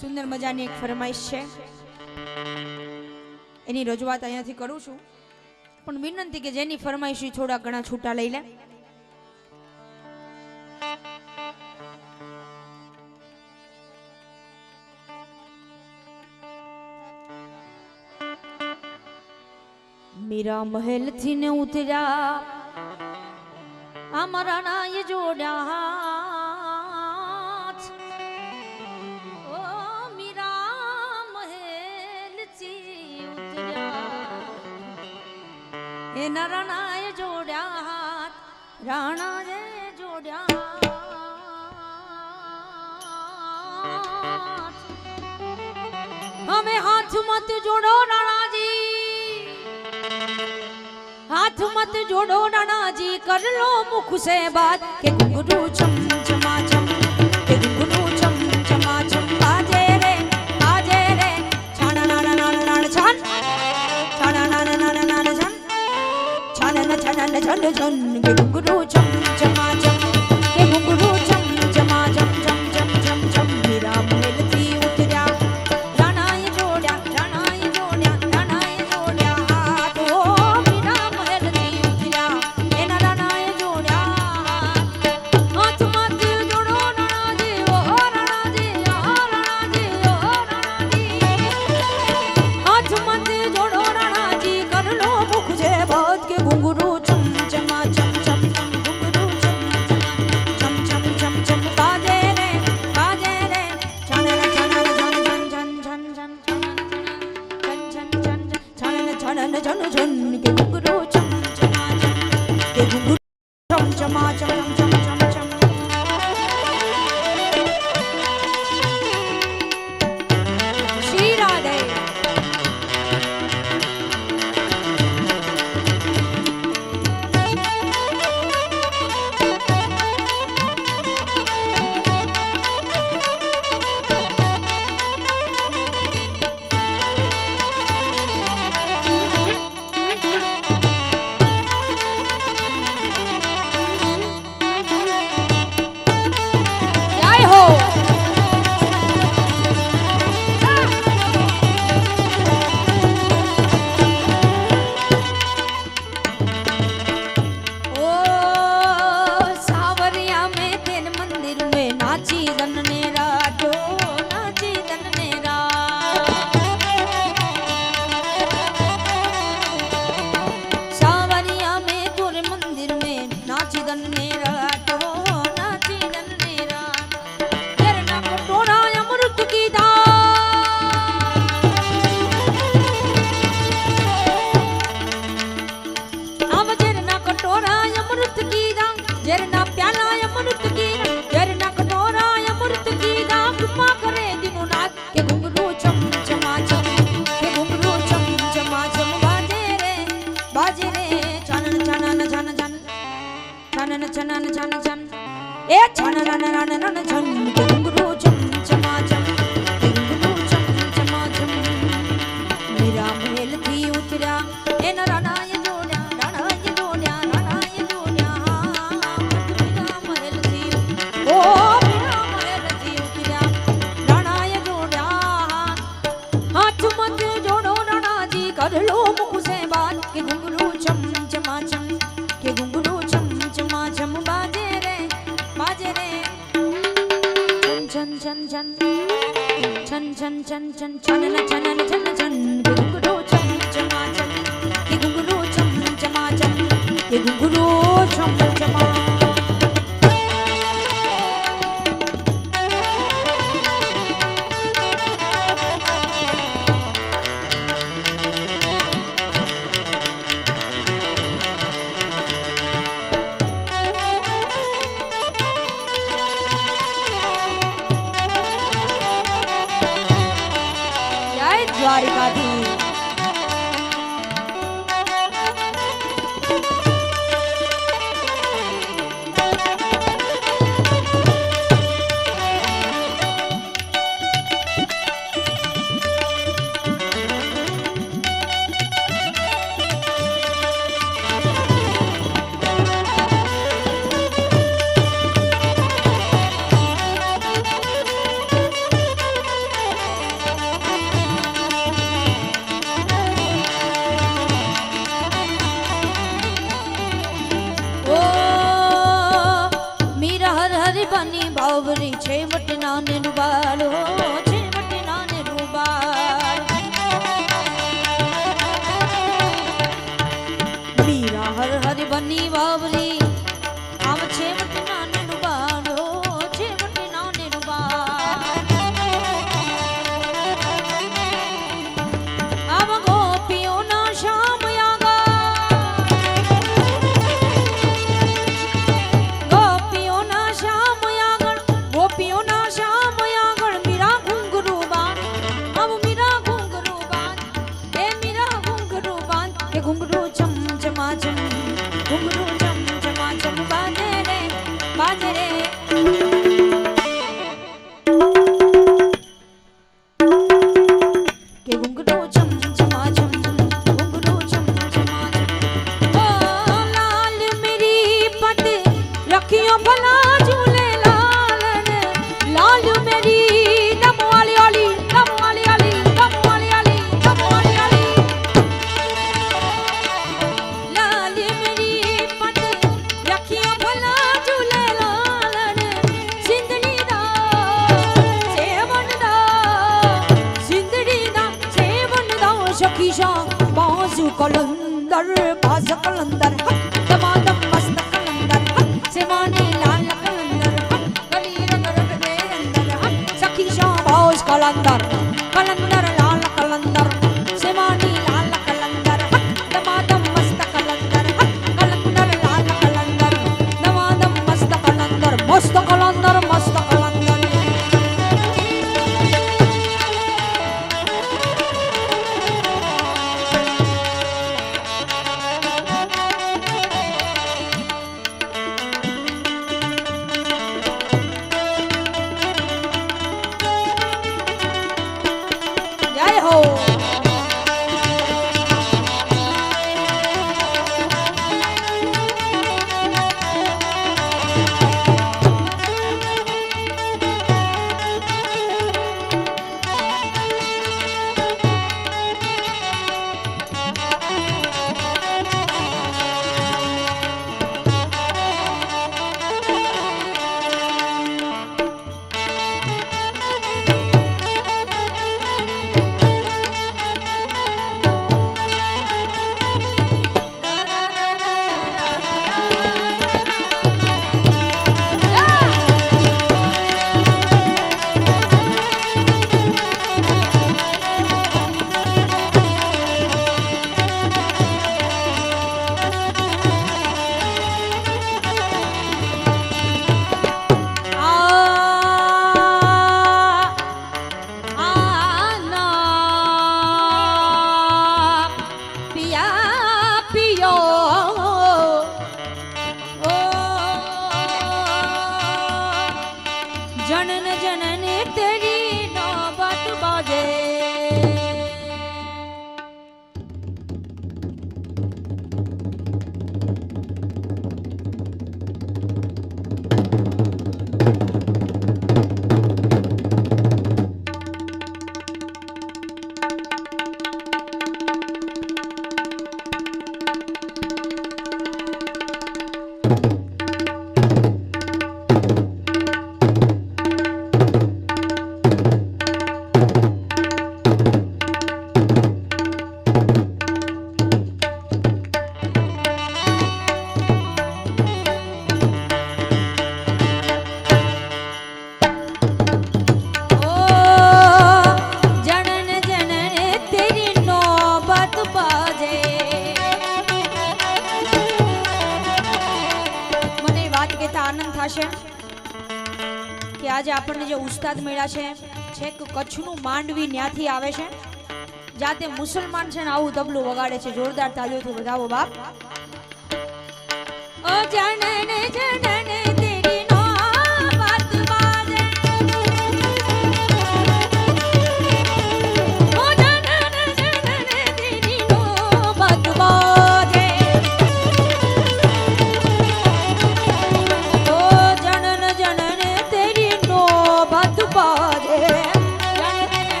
સુંદર મજાની એક ફરમાઈશ છે. એની રજૂઆત અહીંયાથી કરું છું. પણ વિનંતી કે જેની ફરમાઈશ થોડા ઘણા છૂટા લઈ લે. મીરા મહેલથી ને ઉતર્યા અમારા નાય જોડ્યા. એને રણાય જોડ્યા હાથ, રાણા રે જોડ્યા અમે હાથ મત જોડો રાણાજી હાથ મત જોડો રાણાજી કરલો મુખ સે બાત, કે ગુરુ છમ chon chon chon chon chon છન છન છન એ છન રન રન રન છન chan chan chan chan chan chan chan chan. Chan chan chan chan. Chan chan chan chan. Chan chan chan chan chan chan chan chan chan chan chan. Kalandan Kalandan મેળા છે. છેક કચ્છનું માંડવી ન્યાથી આવે છે. જાતે મુસલમાન છે ને આવું તબલું વગાડે છે. જોરદાર તાલીઓથી વધાવો બાપ. ઓ જનન જનન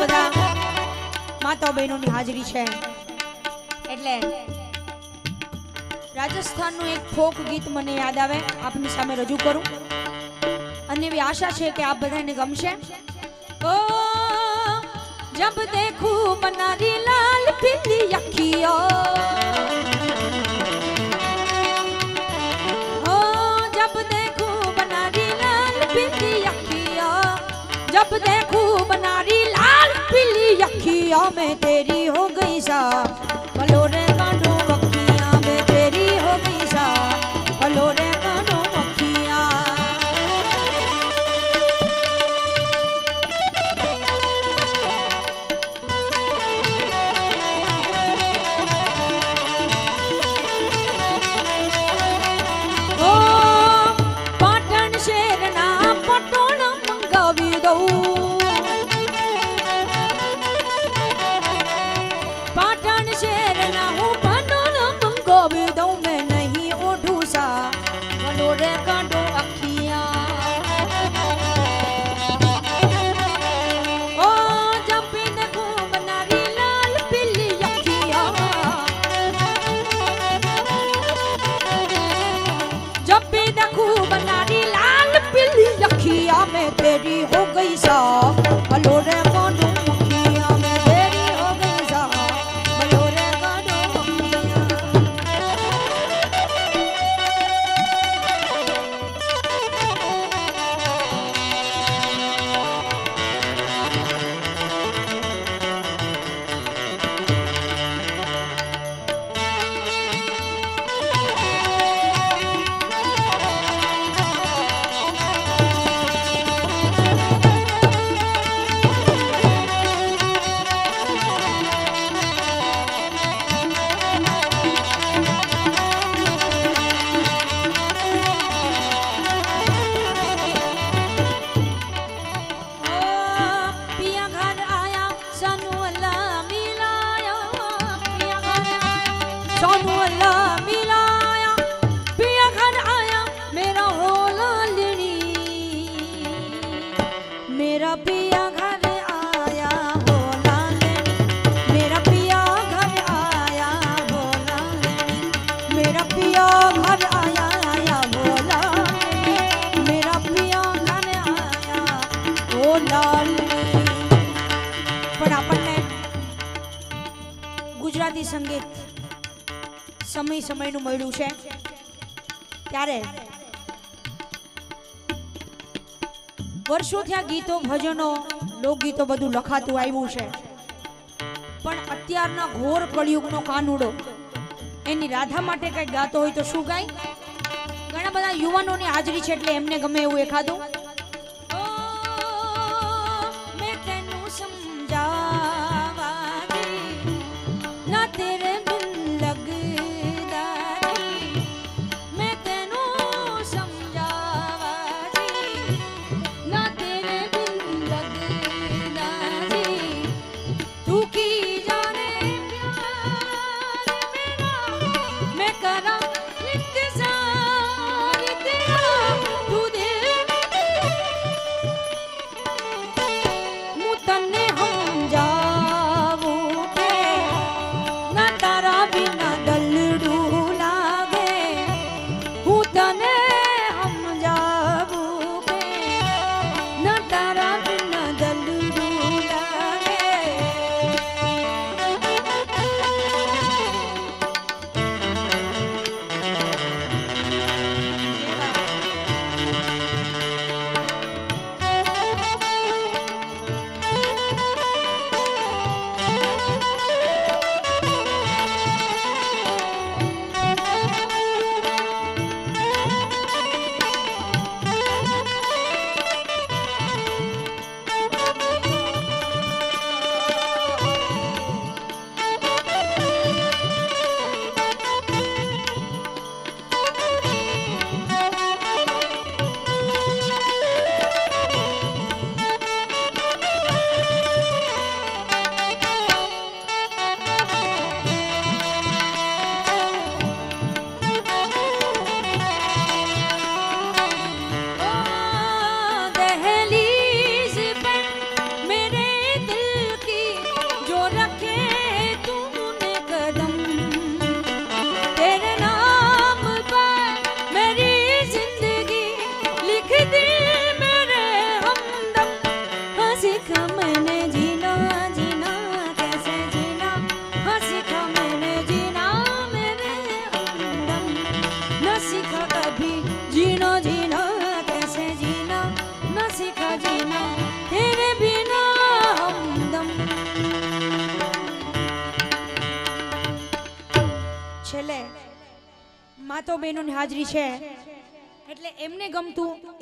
બધા માતા બહેનોની હાજરી છે. એટલે રાજસ્થાનનું એક ફોક ગીત મને યાદ આવે, આપની સામે રજૂ કરું. અને એવી આશા છે કે આપ બધાને ગમશે. ઓ, જબ દેખું મનારી લાલ પીલી અખિયો. जब देखूं बनारी तेरी अखिया में तेरी हो गई सा बलो रे પડ્યું છે? ત્યારે વર્ષો થયા ગીતો, ભજનો, લોકગીતો બધું લખાતું આવ્યું છે. પણ અત્યારના ઘોર કળિયુગનો કાનુડો, એની રાધા માટે કઈ ગાતો હોય તો શું ગાય? ઘણા બધા યુવાનોની હાજરી છે એટલે એમને ગમે એવું એખાદું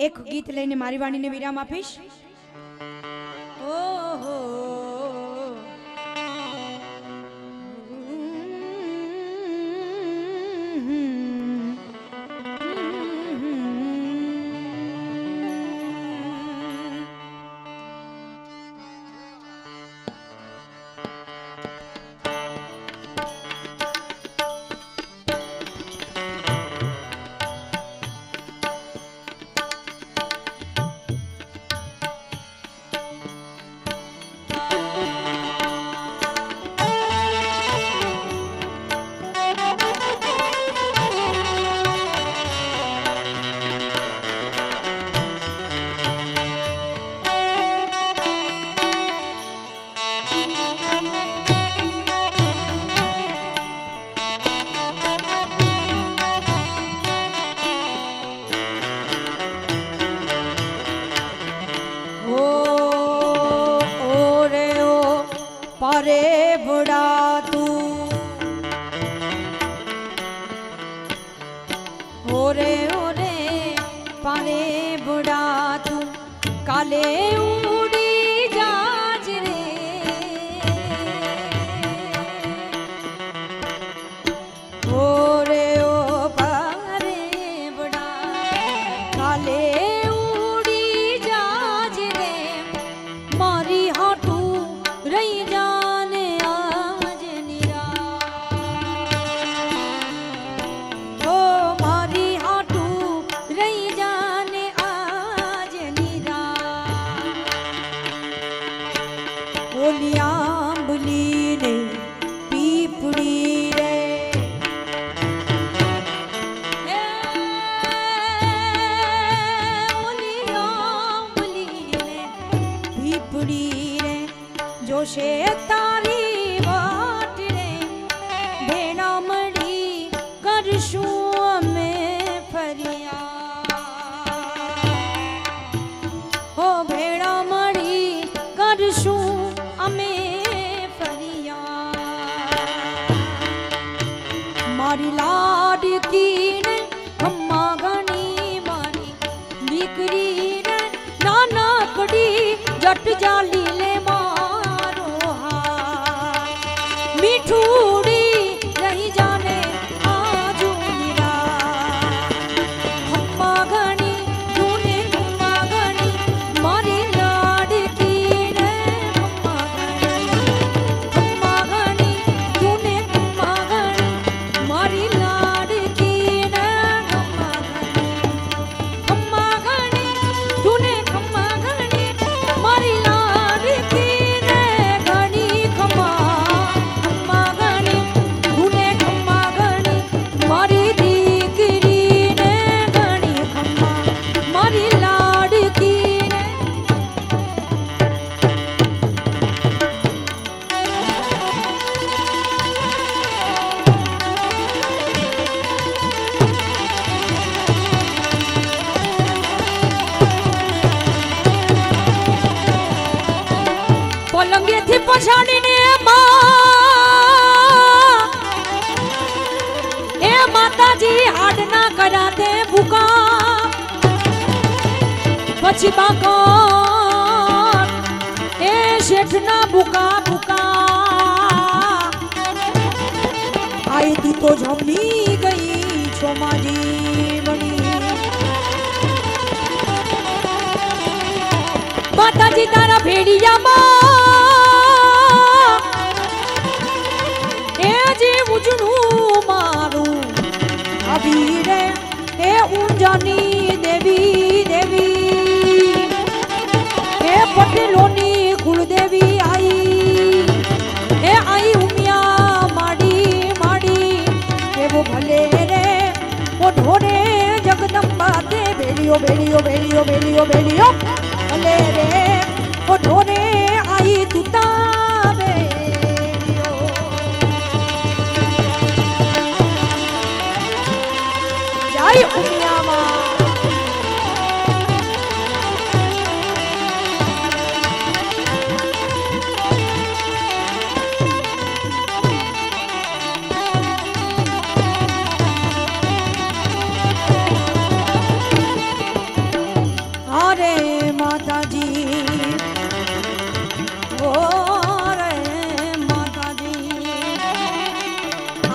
એક ગીત લઈને મારી વાણીને વિરામ આપીશ. বলিয়া છોડીને એ માતાજી હાડ ના કર્યા તે ભૂકા. પછી બાકો એ શેઠ ના ભૂકા ભૂકા. આઈ તું તો જમી ગઈ છો મારી માતાજી તારા ભેડિયામાં બીજનું મારું. અભીરે હે ઊંજાની દેવી દેવી. હે પટેલોની કુળદેવી આઈ. હે આઈ ઉમિયા માડી માડી. કેવો ભલે રે ઓઢો રે જગદંબા તે બેલીઓ બેલીઓ બેલીઓ બેલીઓ બેલીઓ ભલે રે ઓઢો રે આઈ તુતા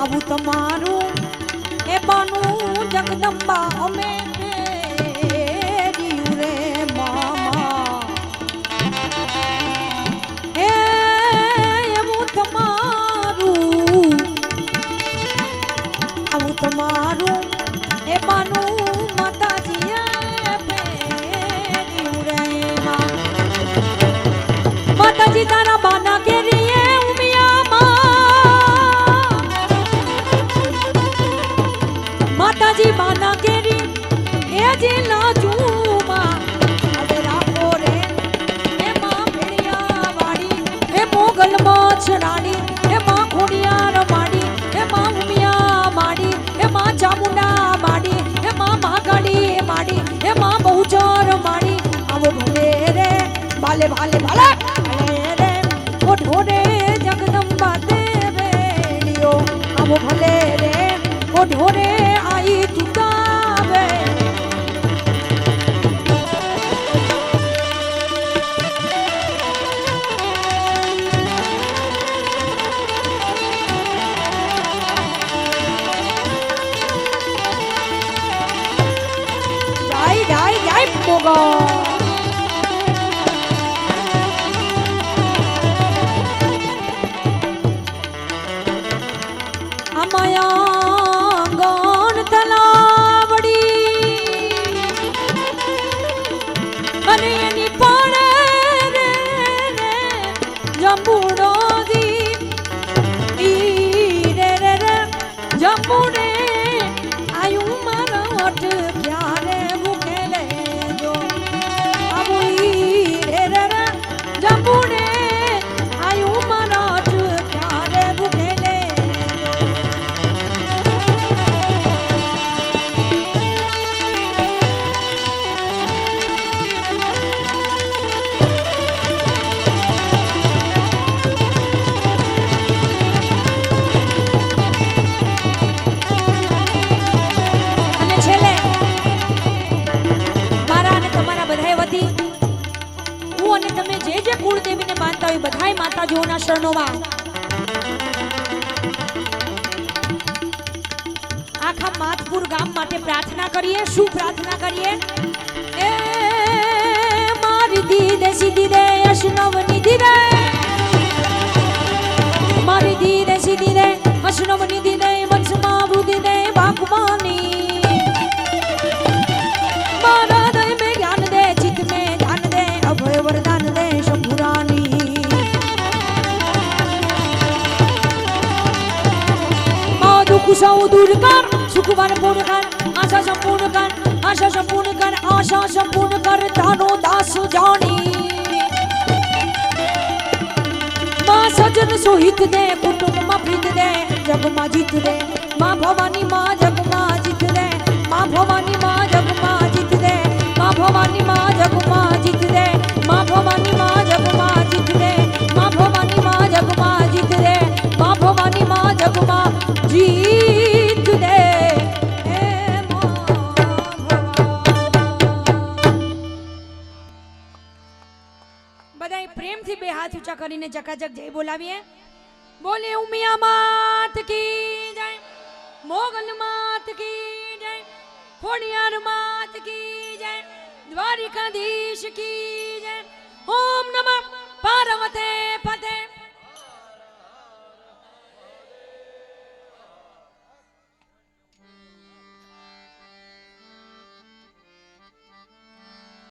આવું તમારું? એ બનું જગદંબા અમે રે મામા. હે, એવું તમારું? આવું તમારું? એ માનું શરણોમાં. આખા માતપુર ગામ માટે પ્રાર્થના કરીએ. શું પ્રાર્થના કરીએ? મારી દીદે, સીધી દે અશનવ દૂર કર સુખવાન પૂર્ણ કર આશા સંપૂર્ણ કર આશા સંપૂર્ણ કર આશા સંપૂર્ણ કર તારો દાસ જાણી માં સજન સોહિત દે કુટુંબમાં પ્રીત દે જગમાં જીત દે માં ભવાની માં જગમાં જીત દે માં ભવાની માં જગમાં જીત દે માં ભવાની માં જગમાં જીત દે માં ભવાની માં જગમાં જીત દે માં ભવાની માં જગમાં જીત દે માં ભવાની માં જગમાં જીત કરીને જકાજક જય બોલાવીએ. બોલે ઉમિયા માત કી જય, મોગલ માત કી જય, ખોડિયાર માત કી જય, દ્વારિકાધીશ કી જય. ઓમ નમઃ, પાર્વતે પતે.